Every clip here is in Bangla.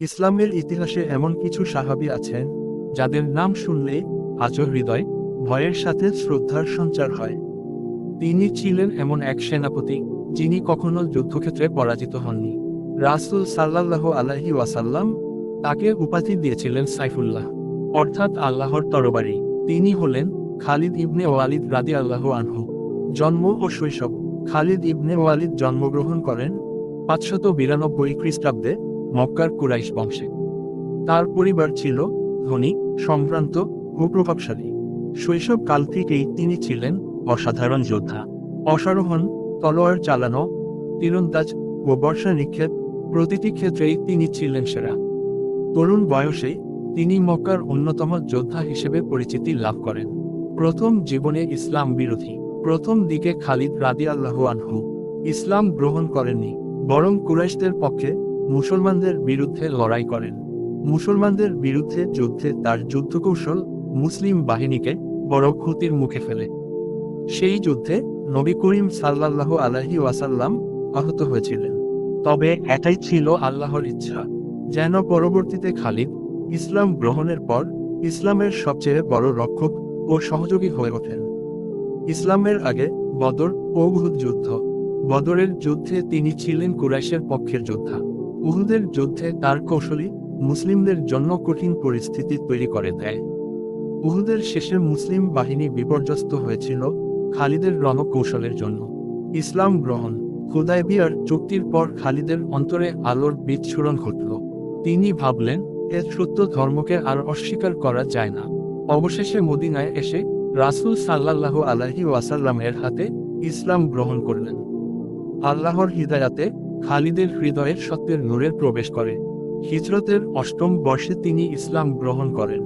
ইসলামের ইতিহাসে এমন কিছু সাহাবী আছেন, যাদের নাম শুনলে আজও হৃদয়, ভয়ের সাথে শ্রদ্ধার সঞ্চার হয়। তিনি ছিলেন এমন এক সেনাপতি, যিনি কখনো যুদ্ধক্ষেত্রে পরাজিত হননি। রাসূল সাল্লাল্লাহ আলাইহি ওয়াসাল্লাম তাকে উপাধি দিয়েছিলেন সাইফুল্লাহ, অর্থাৎ আল্লাহর তরবারি। তিনি হলেন খালিদ ইবনে ওয়ালিদ রাদি আল্লাহ আনহু। জন্ম ও শৈশব, খালিদ ইবনে ওয়ালিদ জন্মগ্রহণ করেন পাঁচশত বিরানব্বই খ্রিস্টাব্দে মক্কার কুরাইশ বংশে। তার পরিবার ছিল ধনী, সম্ভ্রান্ত ও প্রভাবশালী। শৈশব কাল থেকেই তিনি ছিলেন অসাধারণ যোদ্ধা। অসারোহণ, তলোয়ার চালানো, তীরন্দাজ ও বর্ষা নিক্ষেপ প্রতিটি ক্ষেত্রেই তিনি ছিলেন সেরা। তরুণ বয়সেই তিনি মক্কার অন্যতম যোদ্ধা হিসেবে পরিচিতি লাভ করেন। প্রথম জীবনে ইসলাম বিরোধী, প্রথম দিকে খালিদ রাদি আল্লাহ আনহু। ইসলাম গ্রহণ করেননি, বরং কুরাইশদের পক্ষে মুসলমানদের বিরুদ্ধে লড়াই করেন। মুসলমানদের বিরুদ্ধে যুদ্ধে তার যুদ্ধকৌশল মুসলিম বাহিনীকে বড় ক্ষতির মুখে ফেলে। সেই যুদ্ধে নবী করিম সাল্লাল্লাহু আলাইহি ওয়াসাল্লাম আহত হয়েছিলেন। তবে এটাই ছিল আল্লাহর ইচ্ছা, যেন পরবর্তীতে খালিদ ইসলাম গ্রহণের পর ইসলামের সবচেয়ে বড় রক্ষক ও সহযোগী হয়ে ওঠেন। ইসলামের আগে বদর ও যুদ্ধ। বদরের যুদ্ধে তিনি ছিলেন কুরাইশের পক্ষের যোদ্ধা। উহুদের যুদ্ধে তার কৌশলী মুসলিমদের জন্য কঠিন পরিস্থিতি তৈরি করে দেয়। উহুদের শেষে মুসলিম বাহিনী বিপর্যস্ত হয়েছিল খালিদের রণকৌশলের জন্য। ইসলাম গ্রহণ হুদায়বিয়ার চুক্তির পর খালিদের অন্তরে আলোর বিচ্ছুরণ ঘটল। তিনি ভাবলেন, এ সত্য ধর্মকে আর অস্বীকার করা যায় না। অবশেষে মদিনায় এসে রাসূল সাল্লাল্লাহু আলাইহি ওয়াসাল্লামের হাতে ইসলাম গ্রহণ করলেন। আল্লাহর হিদায়াতে খালিদের হৃদয়ে সত্যের নূরের প্রবেশ করে। হিজরতের অষ্টম বর্ষে তিনি ইসলাম গ্রহণ করেন।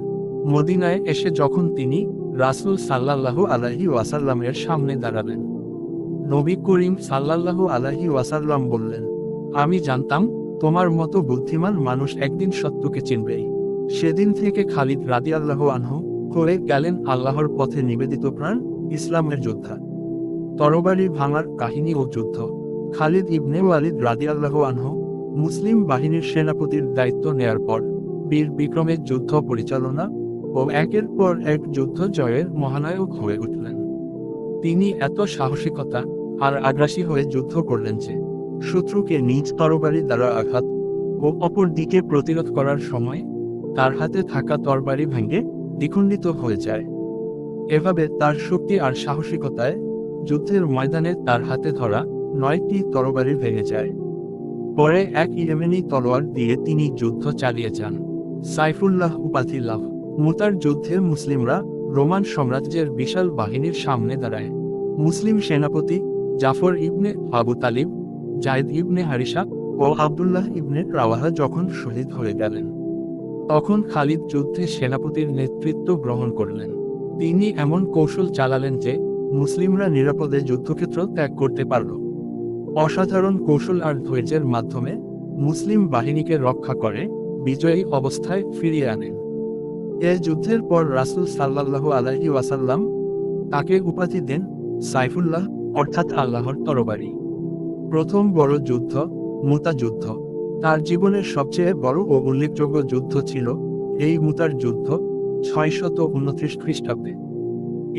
মদিনায় এসে যখন তিনি রাসূল সাল্লাল্লাহু আলাইহি ওয়াসাল্লামের সামনে দাঁড়ালেন। নবী করিম সাল্লাল্লাহু আলাইহি ওয়াসাল্লাম বললেন, আমি জানতাম তোমার মতো বুদ্ধিমান মানুষ একদিন সত্যকে চিনবেই সেদিন থেকে খালিদ রাদিয়াল্লাহু আনহু হয়ে গেলেন আল্লাহর পথে নিবেদিত প্রাণ ইসলামের যোদ্ধা। তরবারি ভাঙার কাহিনী ও যুদ্ধ। খালিদ ইবনে ওয়ালিদ রাদিয়াল্লাহু আনহু মুসলিম বাহিনীর সেনাপতির দায়িত্ব নেয়ার পর বীর বিক্রমের যুদ্ধ পরিচালনা ও একের পর এক যুদ্ধ জয়ের মহানায়ক হয়ে উঠলেন। তিনি এত সাহসিকতা আর আগ্রাসী হয়ে যুদ্ধ করলেন যে শত্রুকে নিজ তরবারি দ্বারা আঘাত ও অপর দিকে প্রতিরোধ করার সময় তার হাতে থাকা তরবারি ভেঙে দ্বিখণ্ডিত হয়ে যায়। এভাবে তার শক্তি আর সাহসিকতায় যুদ্ধের ময়দানে তার হাতে ধরা নয়টি তরবারি ভেঙে যায়। পরে এক ইয়েমেনি তলোয়ার দিয়ে তিনি যুদ্ধ চালিয়ে যান। সাইফুল্লাহ উপাধি লাভ মুতার যুদ্ধে মুসলিমরা রোমান সাম্রাজ্যের বিশাল বাহিনীর সামনে দাঁড়ায়। মুসলিম সেনাপতি জাফর ইবনে আবু তালিব, জায়দ ইবনে হারিসা ও আবদুল্লাহ ইবনে রাওয়াহা যখন শহীদ হয়ে গেলেন, তখন খালিদ যুদ্ধে সেনাপতির নেতৃত্ব গ্রহণ করলেন। তিনি এমন কৌশল চালালেন যে, মুসলিমরা নিরাপদে যুদ্ধক্ষেত্র ত্যাগ করতে পারল। অসাধারণ কৌশল আর ধৈর্যের মাধ্যমে মুসলিম বাহিনীকে রক্ষা করে বিজয়ী অবস্থায় ফিরিয়ে আনেন এ যুদ্ধের পর রাসূল সাল্লাল্লাহু আলাইহি ওয়াসাল্লাম তাকে উপাধি দেন সাইফুল্লাহ, অর্থাৎ আল্লাহর তরবারি। প্রথম বড় যুদ্ধ মুতা যুদ্ধ। তার জীবনের সবচেয়ে বড় ও উল্লেখযোগ্য যুদ্ধ ছিল এই মুতার যুদ্ধ ছয়শত উনত্রিশ খ্রিস্টাব্দে।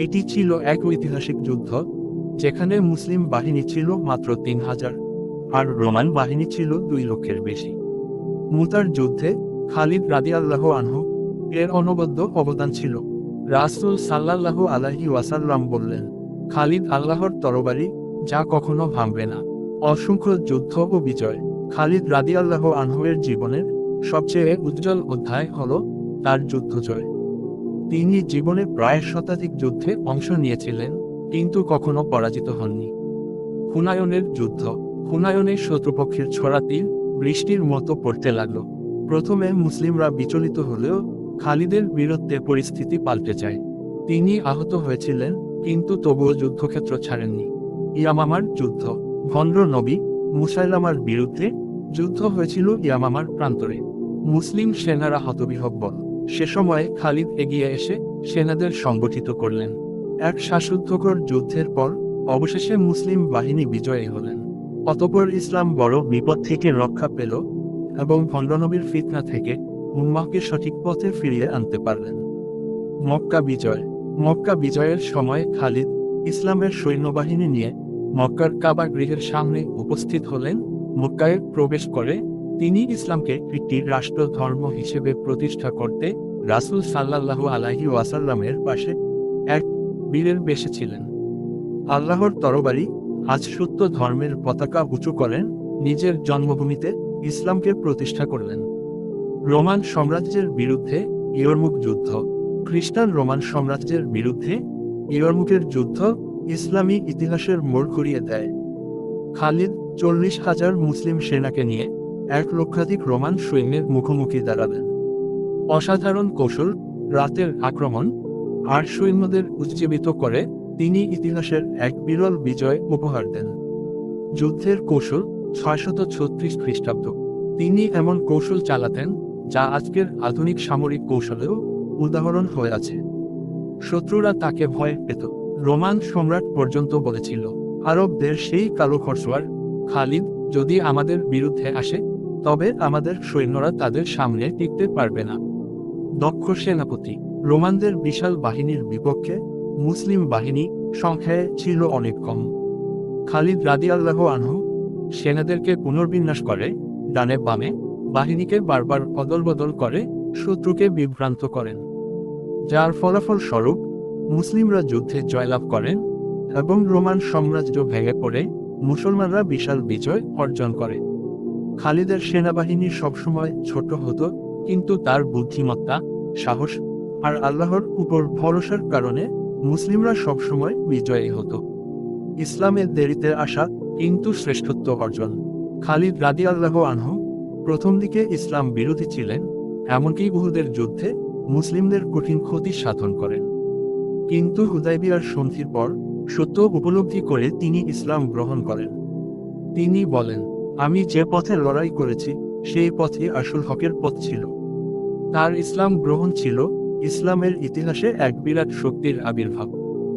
এটি ছিল এক ঐতিহাসিক যুদ্ধ যেখানে মুসলিম বাহিনী ছিল মাত্র তিন হাজার, আর রোমান বাহিনী ছিল দুই লক্ষের বেশি। মুতার যুদ্ধে খালিদ রাদি আল্লাহ আনহু এর অনবদ্য অবদান ছিল। রাসূল সাল্লাল্লাহু আলাইহি ওয়াসাল্লাম বললেন, খালিদ আল্লাহর তরবারি যা কখনো ভাঙবে না। অসংখ্য যুদ্ধ ও বিজয় খালিদ রাদিয়াল্লাহ আনহুয়ের জীবনের সবচেয়ে উজ্জ্বল অধ্যায় হল তার যুদ্ধজয়। তিনি জীবনে প্রায় শতাধিক যুদ্ধে অংশ নিয়েছিলেন। কিন্তু কখনো পরাজিত হননি। হুনায়নের যুদ্ধ। হুনায়নের শত্রুপক্ষের ছোড়া তীর বৃষ্টির মতো পড়তে লাগল। প্রথমে মুসলিমরা বিচলিত হলেও খালিদের বীরত্বে পরিস্থিতি পাল্টে যায়। তিনি আহত হয়েছিলেন, কিন্তু তবুও যুদ্ধক্ষেত্র ছাড়েননি। ইয়ামামার যুদ্ধ। ভন্ড নবী মুসাইলামার বিরুদ্ধে যুদ্ধ হয়েছিল ইয়ামামার প্রান্তরে। মুসলিম সেনারা হতবিহব্বল। সে সময় খালিদ এগিয়ে এসে সেনাদের সংগঠিত করলেন। এক শ্বাসরুদ্ধকর যুদ্ধের পর, অবশেষে মুসলিম বাহিনী বিজয়ী হলেন। অতপর ইসলাম বড় বিপদ থেকে রক্ষা পেল এবং ভণ্ডনবীর ফিতনা থেকে উম্মাহকে সঠিক পথে ফিরিয়ে আনতে পারলেন। মক্কা বিজয়। মক্কা বিজয়ের সময় খালিদ ইসলামের সৈন্যবাহিনী নিয়ে মক্কার কাবা গৃহের সামনে উপস্থিত হলেন। মক্কায় প্রবেশ করে তিনি ইসলামকে একটি রাষ্ট্র ধর্ম হিসেবে প্রতিষ্ঠা করতে রাসূল সাল্লাল্লাহু আলাইহি ওয়াসাল্লামের পাশে এক বীরের বেশে ছিলেন। আল্লাহর তরবারি আজ সত্য ধর্মের পতাকা উঁচু করেন, নিজের জন্মভূমিতে ইসলামকে প্রতিষ্ঠা করলেন। রোমান সাম্রাজ্যের বিরুদ্ধে ইয়রমুখ যুদ্ধ। খ্রিস্টান রোমান সাম্রাজ্যের বিরুদ্ধে ইয়রমুখের যুদ্ধ ইসলামী ইতিহাসের মোড় ঘুরিয়ে দেয়। খালিদ চল্লিশ হাজার মুসলিম সেনাকে নিয়ে এক লক্ষাধিক রোমান সৈন্যের মুখোমুখি দাঁড়ালেন অসাধারণ কৌশল, রাতের আক্রমণ আর সৈন্যদের উজ্জীবিত করে তিনি ইতিহাসের এক বিরল বিজয় উপহার দেন। যুদ্ধের কৌশল ছয়শত ছত্রিশ খ্রিস্টাব্দ। তিনি এমন কৌশল চালাতেন যা আজকের আধুনিক সামরিক কৌশলেও উদাহরণ হয়ে আছে। শত্রুরা তাকে ভয় পেত। রোমান সম্রাট পর্যন্ত বলেছিল আরবদের সেই কালো খরসোয়ার খালিদ, যদি আমাদের বিরুদ্ধে আসে, তবে আমাদের সৈন্যরা তাদের সামনে টিকতে পারবে না। দক্ষ সেনাপতি রোমানদের বিশাল বাহিনীর বিপক্ষে মুসলিম বাহিনী সংখ্যায় ছিল অনেক কম। খালিদ রাদি আল্লাহ আনহু সেনাদেরকে পুনর্বিন্যাস করে, ডানে বামে বাহিনীকে বারবার অদল বদল করে শত্রুকে বিভ্রান্ত করেন। যার ফলাফল স্বরূপ মুসলিমরা যুদ্ধে জয়লাভ করেন এবং রোমান সাম্রাজ্য ভেঙে পড়ে মুসলমানরা বিশাল বিজয় অর্জন করে। খালিদের সেনাবাহিনী সবসময় ছোট হতো, কিন্তু তার বুদ্ধিমত্তা, সাহস আর আল্লাহর উপর ভরসার কারণে মুসলিমরা সবসময় বিজয়ী হতো। ইসলামের দেরিতে আসা কিন্তু শ্রেষ্ঠত্ব অর্জন। খালিদ রাদি আল্লাহ আনহু প্রথম দিকে ইসলাম বিরোধী ছিলেন, এমনকি বহুদের যুদ্ধে মুসলিমদের কঠিন ক্ষতি সাধন করেন। কিন্তু হুদাইবিয়ার সন্ধির পর সত্য উপলব্ধি করে তিনি ইসলাম গ্রহণ করেন। তিনি বলেন, আমি যে পথে লড়াই করেছি, সেই পথে আসল হকের পথ ছিল। তার ইসলাম গ্রহণ ছিল ইসলামের ইতিহাসে এক বিরাট শক্তির আবির্ভাব,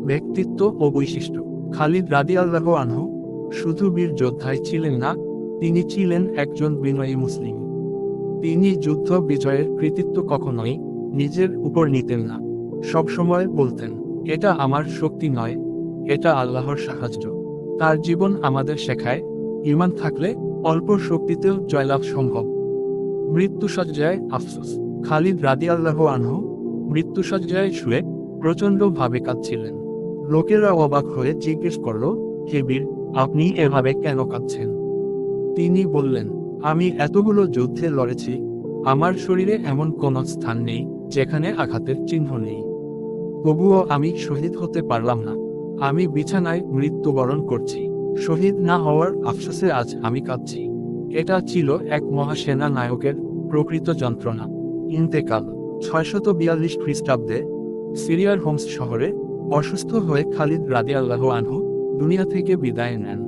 ব্যক্তিত্ব ও বৈশিষ্ট্য। খালিদ রাদি আল্লাহ আনহু শুধু বীর যোদ্ধাই ছিলেন না, তিনি ছিলেন একজন বিনয়ী মুসলিম। তিনি যুদ্ধ বিজয়ের কৃতিত্ব কখনোই নিজের উপর নিতেন না। সবসময় বলতেন, এটা আমার শক্তি নয়, এটা আল্লাহর সাহায্য। তার জীবন আমাদের শেখায়, ইমান থাকলে অল্প শক্তিতেও জয়লাভ সম্ভব। মৃত্যুসজ্জায় আফসোস, খালিদ রাদি আল্লাহ আনহু মৃত্যুসজ্জায় শুয়ে প্রচণ্ডভাবে কাঁদছিলেন। লোকেরা অবাক হয়ে জিজ্ঞেস করল, হে বীর, আপনি এভাবে কেন কাঁদছেন? তিনি বললেন, আমি এতগুলো যুদ্ধে লড়েছি, আমার শরীরে এমন কোনো স্থান নেই যেখানে আঘাতের চিহ্ন নেই। তবুও আমি শহীদ হতে পারলাম না। আমি বিছানায় মৃত্যুবরণ করছি। শহীদ না হওয়ার আফসোসে আজ আমি কাঁদছি। এটা ছিল এক মহাসেনা নায়কের প্রকৃত যন্ত্রণা। ইন্তেকাল। ছয়শত বিয়াল্লিশ খ্রিস্টাব্দে সিরিয়ার হোমস শহরে অসুস্থ হয়ে খালিদ রাদিয়াল্লাহ আনহু দুনিয়া থেকে বিদায় নেন।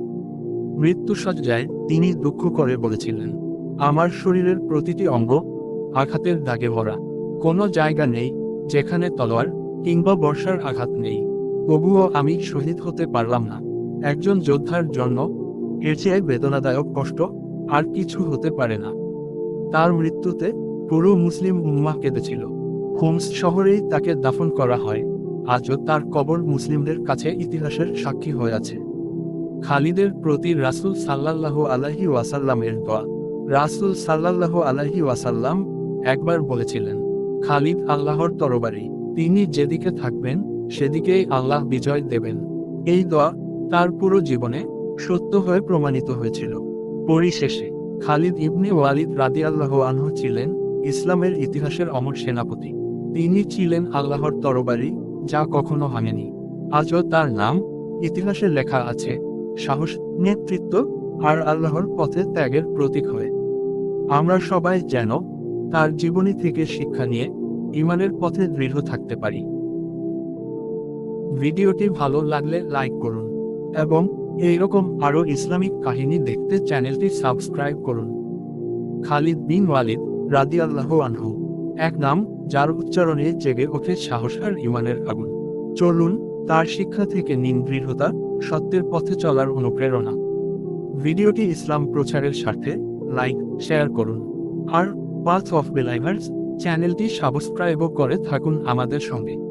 মৃত্যুসজ্জায় তিনি দুঃখ করে বলেছিলেন, আমার শরীরের প্রতিটি অঙ্গ আঘাতের দাগে ভরা। কোনো জায়গা নেই যেখানে তলোয়ার কিংবা বর্ষার আঘাত নেই। তবুও আমি শহীদ হতে পারলাম না। একজন যোদ্ধার জন্য এর চেয়ে বেদনাদায়ক কষ্ট আর কিছু হতে পারে না। তার মৃত্যুতে পুরো মুসলিম উম্মাহ কেঁদেছিল। হোমস শহরেই তাকে দাফন করা হয়। আজও তার কবর মুসলিমদের কাছে ইতিহাসের সাক্ষী হয়ে আছে। খালিদের প্রতি রাসূল সাল্লাল্লাহ আলাহি ওয়াসাল্লামের দোয়া। রাসূল সাল্লাল্লাহ আলাহি ওয়াসাল্লাম একবার বলেছিলেন, খালিদ আল্লাহর তরবারি, তিনি যেদিকে থাকবেন, সেদিকেই আল্লাহ বিজয় দেবেন। এই দোয়া তার পুরো জীবনে সত্য হয়ে প্রমাণিত হয়েছিল। পরিশেষে খালিদ ইবনে ওয়ালিদ রাদি আল্লাহ আনহু ছিলেন ইসলামের ইতিহাসের অমর সেনাপতি। তিনি ছিলেন আল্লাহর তরবারি, যা কখনো ভাঙেনি। আজও তার নাম ইতিহাসে লেখা আছে, সাহস, নেতৃত্ব আর আল্লাহর পথে ত্যাগের প্রতীক হয়ে। আমরা সবাই যেন তার জীবনী থেকে শিক্ষা নিয়ে ইমানের পথে দৃঢ় থাকতে পারি। ভিডিওটি ভালো লাগলে লাইক করুন এবং এইরকম আরও ইসলামিক কাহিনী দেখতে চ্যানেলটি সাবস্ক্রাইব করুন। খালিদ বিন ওয়ালিদ রাদি আল্লাহ আনহু, এক নাম যার উচ্চারণে জেগে ওঠে সাহস আর ইমানের আগুন। চলুন তার শিক্ষা থেকে নিন দৃঢ়তা, সত্যের পথে চলার অনুপ্রেরণা। ভিডিওটি ইসলাম প্রচারের স্বার্থে লাইক, শেয়ার করুন। আর পাথ অফ বেলাইভার্স চ্যানেলটি সাবস্ক্রাইবও করে থাকুন আমাদের সঙ্গে।